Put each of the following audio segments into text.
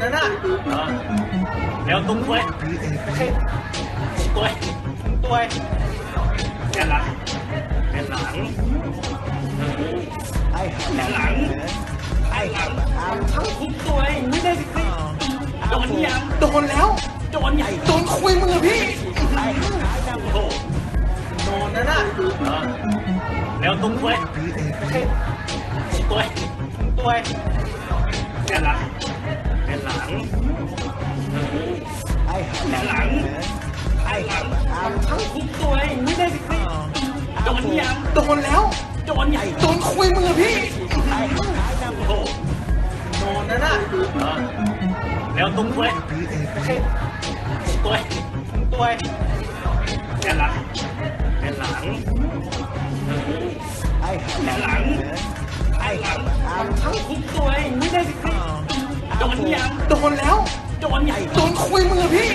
นะน่ะเออเร็วตุ้มด้วยด้วยตัวเนี่ยหลังเนี่ยหลังเนี่ยหลังไอ้หลังทั้งทุกตัวไม่ได้สิโดนยังโดนแล้วโดนใหญ่โดนคุยมึงอพี่โอ้โหโดนนะน่ะเออเร็วตุ้มด้วยด้วยตัวเนี่ย ทั้งทุกตัวไม่ได้สิโดนยังโดนแล้ว โดนใหญ่ โดนคุยมึงอพี่โดนนะน่ะเออเร็วตุ้มด้วยด้วตัวเนี่ยหลังเนี่หลังเนี่หลังไอ้หลังทั้งทุกตัวไม่ได้สิโดนยังโดนแล้ว โดนใหญ่ โดนคุยมึงอพี่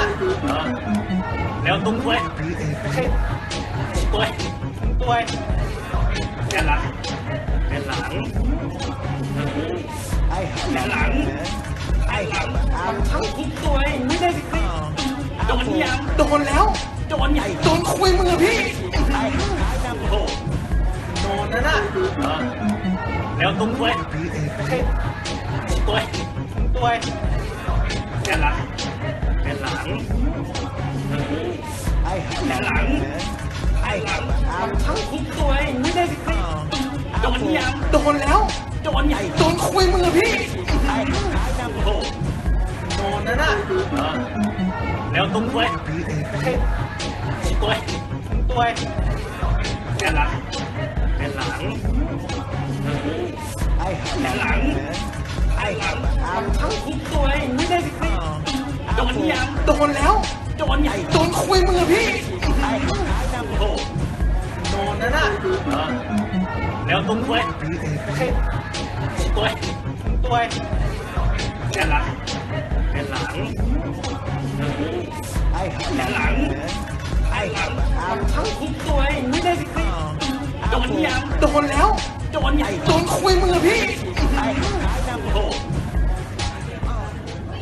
โดนนะน่ะเออเร็วตุ้มด้วยด้วยตัวเนี่ยหลังเนี่ยหลังเนี่ยหลังไอหลังทั้งทุกตัวไม่ได้สิโดนยังโดนแล้ว โดนใหญ่โดนคุยมึงอพี่โดนนะน่ะเออเร็วตุ้มด้วยด้วยตัวย เนี่หลังไอ้หลังทั้งทุกตัวไม่ได้สิโดนยังโดนแล้ว โดนใหญ่โดนคุยมึงอะพี่โอ้โหโดนนะน่ะเออเร็วตุ้มด้วยด้วตัวเนี่หลังเนี่หลังเนี่หลังไอ้หลังทั้งทุกตัวไม่ได้สิโดนยังโดนแล้ว โดนใหญ่โดนคุยมึงอะพี่โอ้โหโดนนะน่ะเออเร็วตุ้มด้วยด้วยตัวเนี่ยหลังเนี่ยหลังเนี่ยหลังไอ้หลังทั้งทุกตัวไม่ได้สิโดนยังโดนแล้วโดนใหญ่โดนคุยมึงอะพี่โอ้โห